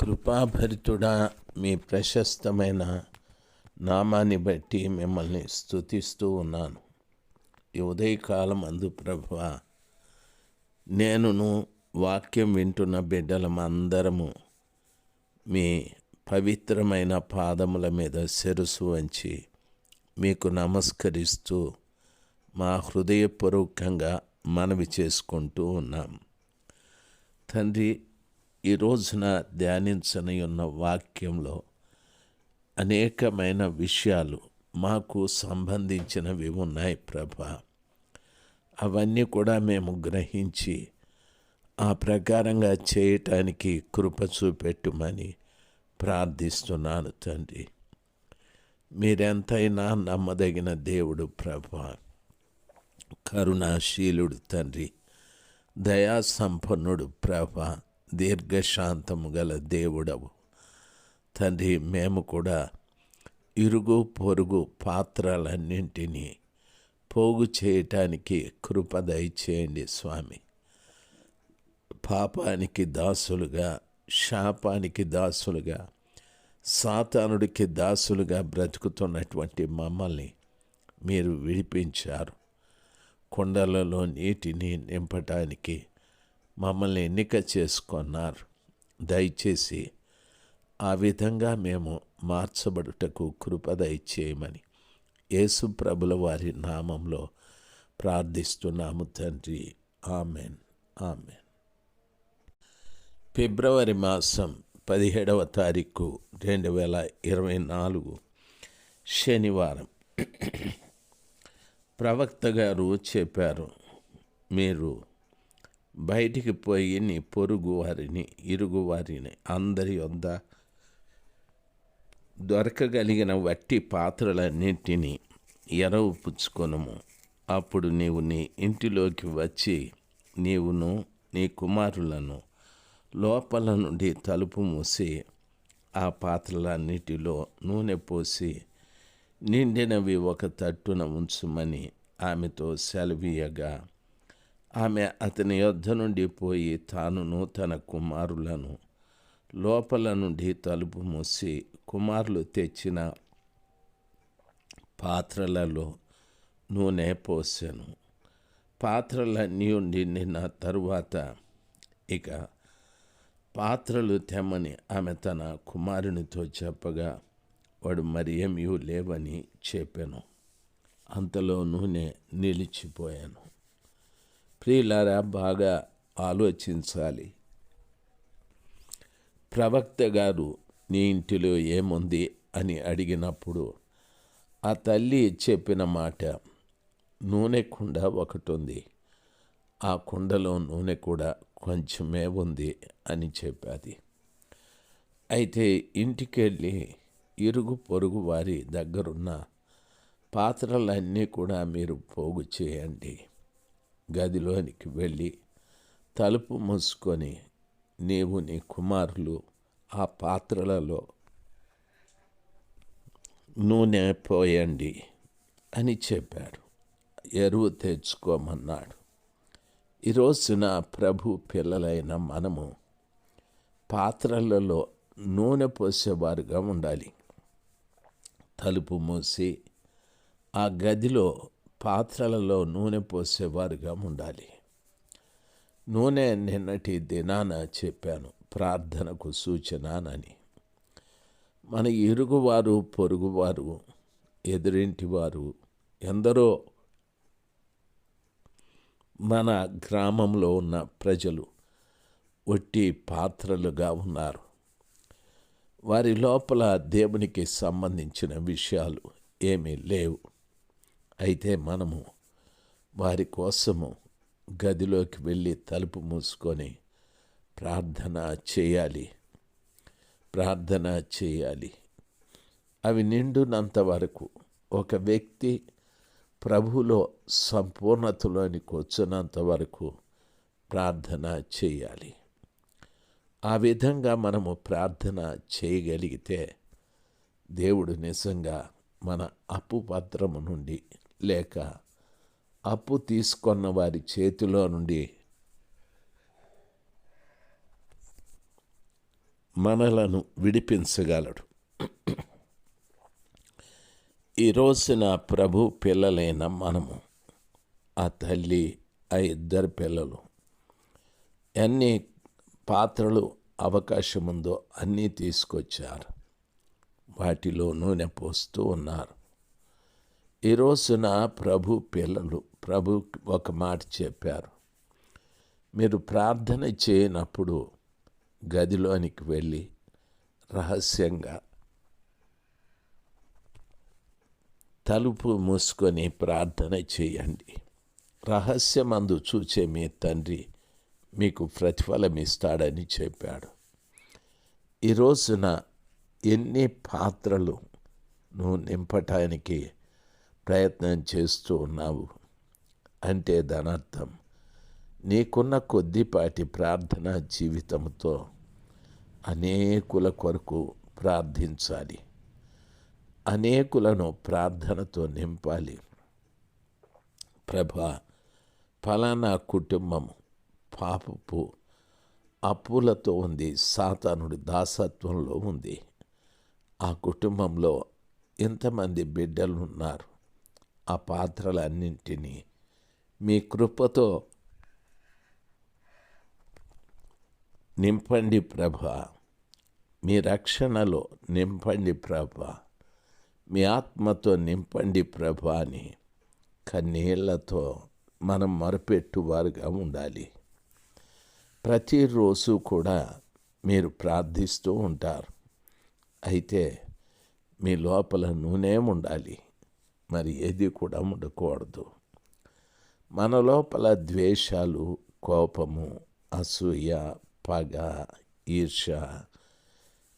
కృపాభరితుడా మీ ప్రశస్తమైన నామాన్ని బట్టి మిమ్మల్ని స్తుతిస్తూ ఉన్నాను. ఈ ఉదయకాలం అందు ప్రభువ నేనును వాక్యం వింటున్న బిడ్డలమందరము మీ పవిత్రమైన పాదముల మీద శిరసు వంచి మీకు నమస్కరిస్తూ మా హృదయపూర్వకంగా మనవి చేసుకుంటూ ఉన్నాం. తండ్రి ఈ రోజున ధ్యానించని ఉన్న వాక్యంలో అనేకమైన విషయాలు మాకు సంబంధించినవి ఉన్నాయి ప్రభ. అవన్నీ కూడా మేము గ్రహించి ఆ ప్రకారంగా చేయటానికి కృప చూపెట్టుమని ప్రార్థిస్తున్నాను తండ్రి. మీరెంతైనా నమ్మదగిన దేవుడు ప్రభ. కరుణాశీలుడు తండ్రి. దయా సంపన్నుడు ప్రభ. దీర్ఘశాంతము గల దేవుడవు. తండ్రి మేము కూడా ఇరుగు పొరుగు పాత్రలన్నింటినీ పోగు చేయటానికి కృప దయచేయండి స్వామి. పాపానికి దాసులుగా శాపానికి దాసులుగా సాతానుడికి దాసులుగా బ్రతుకుతున్నటువంటి మమ్మల్ని మీరు విడిపించారు. కొండలలో నీటిని నింపటానికి మమ్మల్ని ఎన్నిక చేసుకున్నారు. దయచేసి ఆ విధంగా మేము మార్చబడుటకు కృప దయచేయమని యేసు ప్రభుల వారి నామంలో ప్రార్థిస్తున్నాము తండ్రి. ఆమెన్. ఆమెన్. ఫిబ్రవరి మాసం పదిహేడవ తారీఖు రెండు వేల ఇరవై నాలుగు శనివారం. ప్రవక్త గారు చెప్పారు మీరు బయటికి పోయి నీ పొరుగు వారిని ఇరుగు వారిని అందరి వద్ద దొరకగలిగిన వట్టి పాత్రలన్నింటినీ ఎరవు పుచ్చుకొనుము. అప్పుడు నీవు నీ ఇంటిలోకి వచ్చి నీవును నీ కుమారులను లోపల నుండి తలుపు మూసి ఆ పాత్రలన్నిటిలో నూనె పోసి నిండినవి ఒక తట్టున ఉంచుమని ఆమెతో సెలవీయగా ఆమె అతని యొద్ధ నుండి పోయి తానును తన కుమారులను లోపల నుండి తలుపు మూసి కుమారులు తెచ్చిన పాత్రలలో నూనె పోసాను. పాత్రలన్నీ ఉండి నిన్న తరువాత ఇక పాత్రలు తెమ్మని ఆమె తన కుమారునితో చెప్పగా వాడు మరి ఏమీ లేవని చెప్పాను. అంతలో నూనె నిలిచిపోయాను. ప్రియులారా బాగా ఆలోచించాలి. ప్రవక్త గారు నీ ఇంటిలో ఏముంది? అని అడిగినప్పుడు ఆ తల్లి చెప్పిన మాట నూనె కుండ ఒకటి ఉంది ఆ కుండలో నూనె కూడా కొంచెమే ఉంది అని చెప్పాది. అయితే ఇంటికెళ్ళి ఇరుగు పొరుగు వారి దగ్గరున్న పాత్రలన్నీ కూడా మీరు పోగు చేయండి. గదిలోనికి వెళ్ళి తలుపు మూసుకొని నీవు నీ కుమారులు ఆ పాత్రలలో నూనె పోయండి అని చెప్పారు. ఎరువు తెచ్చుకోమన్నాడు. ఈరోజున ప్రభు పిల్లలైన మనము పాత్రలలో నూనె పోసేవారుగా ఉండాలి. తలుపు మూసి ఆ గదిలో పాత్రలలో నూనె పోసేవారుగా ఉండాలి. నూనె నిన్నటి దినాన చెప్పాను ప్రార్థనకు సూచనని మన ఇరుగువారు పొరుగువారు ఎదురింటివారు ఎందరో మన గ్రామంలో ఉన్న ప్రజలు ఒట్టి పాత్రలుగా ఉన్నారు. వారి లోపల దేవునికి సంబంధించిన విషయాలు ఏమీ లేవు. అయితే మనము వారి కోసము గదిలోకి వెళ్ళి తలుపు మూసుకొని ప్రార్థన చేయాలి. ప్రార్థన చేయాలి. అవి నిండునంత వరకు ఒక వ్యక్తి ప్రభులో సంపూర్ణతలోనికి వచ్చినంత వరకు ప్రార్థన చేయాలి. ఆ విధంగా మనము ప్రార్థన చేయగలిగితే దేవుడు నిజంగా మన అప్పు పత్రము నుండి లేక అప్పు తీసుకున్న వారి చేతిలో నుండి మనలను విడిపించగలడు. ఈ రోజున ప్రభు పిల్లలైన మనము ఆ తల్లి ఆ ఇద్దరు పిల్లలు ఎన్ని పాత్రలు అవకాశం ఉందో అన్నీ తీసుకొచ్చారు. వాటిలో నూనె పోస్తూ ఉన్నారు. ఈ రోజున ప్రభు పిల్లలు ప్రభు ఒక మాట చెప్పారు. మీరు ప్రార్థన చేయనప్పుడు గదిలోనికి వెళ్ళి రహస్యంగా తలుపు మూసుకొని ప్రార్థన చేయండి. రహస్యమందు చూచే మీ తండ్రి మీకు ప్రతిఫలం ఇస్తాడని చెప్పాడు. ఈ రోజున ఎన్ని పాత్రలు నువ్వు నింపటానికి ప్రయత్నం చేస్తూ ఉన్నావు అంటే దానర్థం నీకున్న కొద్దిపాటి ప్రార్థన జీవితంతో అనేకుల కొరకు ప్రార్థించాలి. అనేకులను ప్రార్థనతో నింపాలి. ప్రభా ఫలానా కుటుంబం పాపపు అప్పులతో ఉంది సాతానుడి దాసత్వంలో ఉంది. ఆ కుటుంబంలో ఎంతమంది బిడ్డలు ఉన్నారు ఆ పాత్రలన్నింటినీ మీ కృపతో నింపండి ప్రభ. మీ రక్షణలో నింపండి ప్రభ. మీ ఆత్మతో నింపండి ప్రభ అని కన్నీళ్ళతో మనం మరపెట్టువారుగా ఉండాలి. ప్రతిరోజు కూడా మీరు ప్రార్థిస్తూ ఉంటారు. అయితే మీ లోపల నూనె ఉండాలి. మరి ఏది కూడా ఉండకూడదు. మన లోపల ద్వేషాలు కోపము అసూయ పగ ఈర్ష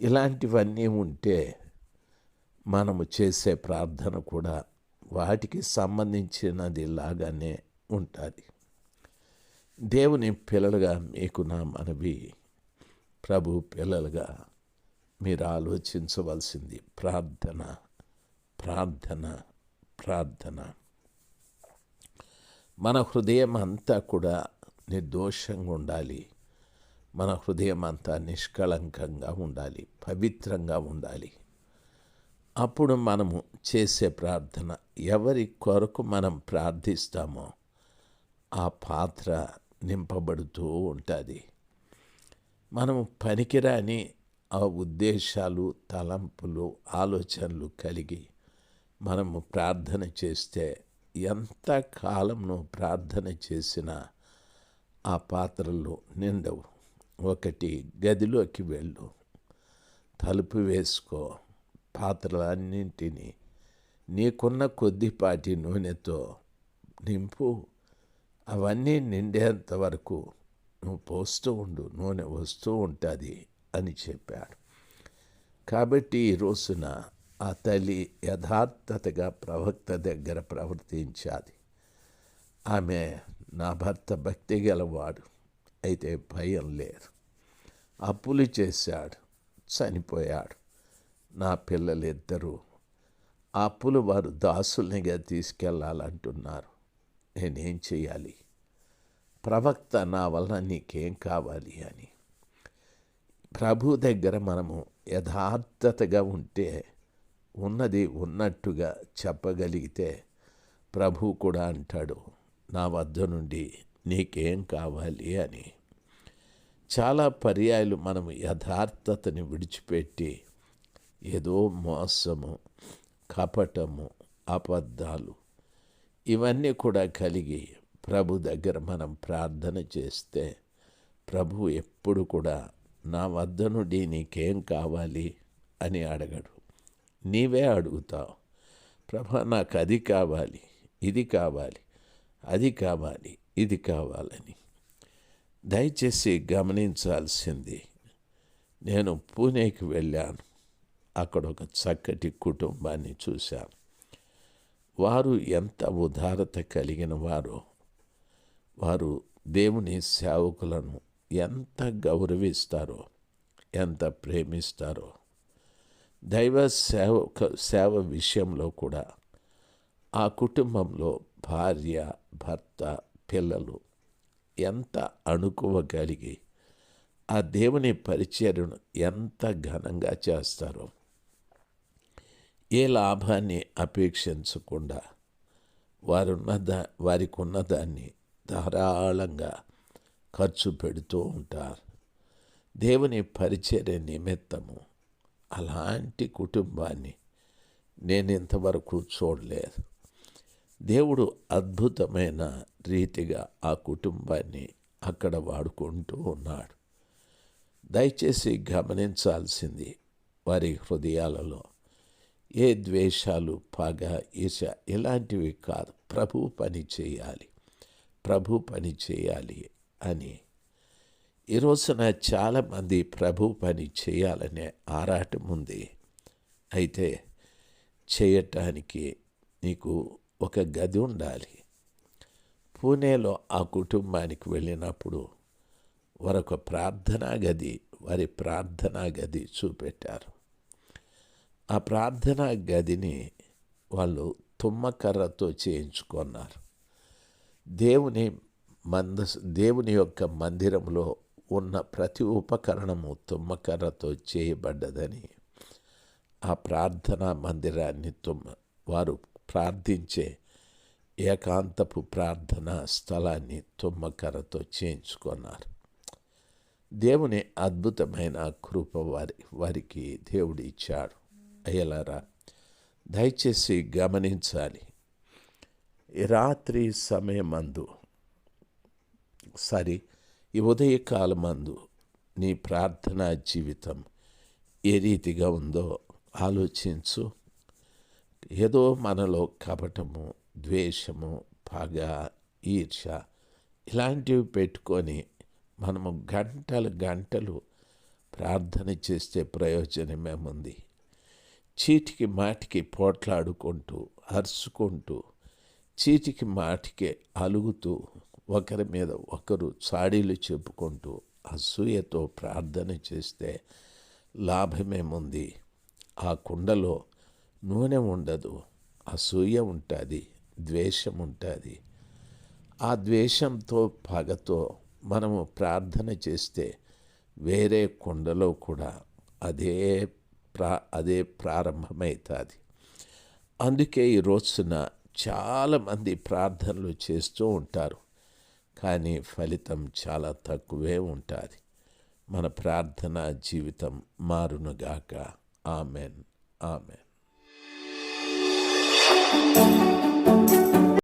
ఇలాంటివన్నీ ఉంటే మనము చేసే ప్రార్థన కూడా వాటికి సంబంధించినది లాగానే ఉంటుంది. దేవుని పిల్లలుగా మీకు నా మనవి ప్రభు పిల్లలుగా మీరు ఆలోచించవలసింది ప్రార్థన ప్రార్థన ప్రార్థన. మన హృదయం అంతా కూడా నిర్దోషంగా ఉండాలి. మన హృదయం అంతా నిష్కళంకంగా ఉండాలి. పవిత్రంగా ఉండాలి. అప్పుడు మనము చేసే ప్రార్థన ఎవరి కొరకు మనం ప్రార్థిస్తామో ఆ పాత్ర నింపబడుతూ ఉంటుంది. మనము పనికిరాని ఆ ఉద్దేశాలు తలంపులు ఆలోచనలు కలిగి మనము ప్రార్థన చేస్తే ఎంత కాలం నువ్వు ప్రార్థన చేసినా ఆ పాత్రలు నిండవు. ఒకటి గదిలోకి వెళ్ళు. తలుపు వేసుకో. పాత్రలన్నింటినీ నీకున్న కొద్దిపాటి నూనెతో నింపు. అవన్నీ నిండేంత వరకు నువ్వు పోస్తూ ఉండు. నూనె వస్తూ ఉంటుంది అని చెప్పాడు. కాబట్టి ఈ రోజున ఆ తల్లి యథార్థతగా ప్రవక్త దగ్గర ప్రవర్తించాలి ఆమె నా భర్త భక్తి గలవాడు అయితే భయం లేదు. అప్పులు చేశాడు చనిపోయాడు. నా పిల్లలిద్దరూ ఆ అప్పులు వారు దాసుల్నిగా తీసుకెళ్ళాలంటున్నారు నేనేం చేయాలి ప్రవక్త నా వలన నీకేం కావాలి అని. ప్రభు దగ్గర మనము యథార్థతగా ఉంటే ఉన్నది ఉన్నట్టుగా చెప్పగలిగితే ప్రభు కూడా అంటాడు నా వద్ద నుండి నీకేం కావాలి అని. చాలా పర్యాయాలు మనము యథార్థతని విడిచిపెట్టి ఏదో మోసము కపటము అబద్ధాలు ఇవన్నీ కూడా కలిగి ప్రభు దగ్గర మనం ప్రార్థన చేస్తే ప్రభు ఎప్పుడు కూడా నా వద్ద నుండి నీకేం కావాలి అని అడగడు. నీవే అడుగుతావు. ప్రభా నాకు అది కావాలి ఇది కావాలి అది కావాలి ఇది కావాలని. దయచేసి గమనించాల్సింది నేను పూణేకి వెళ్ళాను. అక్కడ ఒక చక్కటి కుటుంబాన్ని చూశాను. వారు ఎంత ఉదారత కలిగిన వారో వారు దేవుని సేవకులను ఎంత గౌరవిస్తారో ఎంత ప్రేమిస్తారో దైవ సేవ సేవ విషయంలో కూడా ఆ కుటుంబంలో భార్య భర్త పిల్లలు ఎంత అణుకోవగలిగి ఆ దేవుని పరిచర్యను ఎంత ఘనంగా చేస్తారో ఏ లాభాన్ని అపేక్షించకుండా వారున్న దా వారికి ఉన్నదాన్ని ధారాళంగా ఖర్చు పెడుతూ ఉంటారు. దేవుని పరిచర్య నిమిత్తము అలాంటి కుటుంబాన్ని నేను ఇంతవరకు చూడలేదు. దేవుడు అద్భుతమైన రీతిగా ఆ కుటుంబాన్ని అక్కడ వాడుకుంటూ ఉన్నాడు. దయచేసి గమనించాల్సింది వారి హృదయాలలో ఏ ద్వేషాలు పగ ఈశ ఇలాంటివి కాదు. ప్రభు పని చేయాలి. ప్రభు పని చేయాలి అని ఈ రోజున చాలామంది ప్రభు పని చేయాలనే ఆరాటం ఉంది అయితే చేయటానికి నీకు ఒక గది ఉండాలి. పూణేలో ఆ కుటుంబానికి వెళ్ళినప్పుడు వారొక ప్రార్థనా గది వారి ప్రార్థనా గది చూపెట్టారు. ఆ ప్రార్థనా గదిని వాళ్ళు తుమ్మకర్రతో చేయించుకున్నారు. దేవుని మంద దేవుని యొక్క మందిరంలో ఉన్న ప్రతి ఉపకరణము తుమ్మకర్రతో చేయబడ్డదని ఆ ప్రార్థనా మందిరాన్ని తుమ్మ వారు ప్రార్థించే ఏకాంతపు ప్రార్థనా స్థలాన్ని తుమ్మకర్రతో చేయించుకున్నారు. దేవుని అద్భుతమైన కృప వారి వారికి దేవుడు ఇచ్చాడు. అయ్యలారా దయచేసి గమనించాలి. రాత్రి సమయమందు సరి ఈ ఉదయకాలమందు నీ ప్రార్థనా జీవితం ఏ రీతిగా ఉందో ఆలోచించు. ఏదో మనలో కపటము ద్వేషము పగ ఈర్ష ఇలాంటివి పెట్టుకొని మనము గంటలు గంటలు ప్రార్థన చేస్తే ప్రయోజనమేముంది? చీటికి మాటికి పోట్లాడుకుంటూ అరుచుకుంటూ చీటికి మాటికి అలుగుతూ ఒకరి మీద ఒకరు చాడీలు చెప్పుకుంటూ అసూయతో ప్రార్థన చేస్తే లాభమేముంది? ఆ కుండలో నూనె ఉండదు అసూయ ఉంటుంది ద్వేషం ఉంటుంది. ఆ ద్వేషంతో పగతో మనము ప్రార్థన చేస్తే వేరే కుండలో కూడా అదే ప్రా అదే ప్రారంభమవుతుంది అందుకే ఈ రోజున చాలామంది ప్రార్థనలు చేస్తూ ఉంటారు. కానీ ఫలితం చాలా తక్కువే ఉంటుంది. మన ప్రార్థనా జీవితం మారునుగాక. ఆమెన్. ఆమెన్.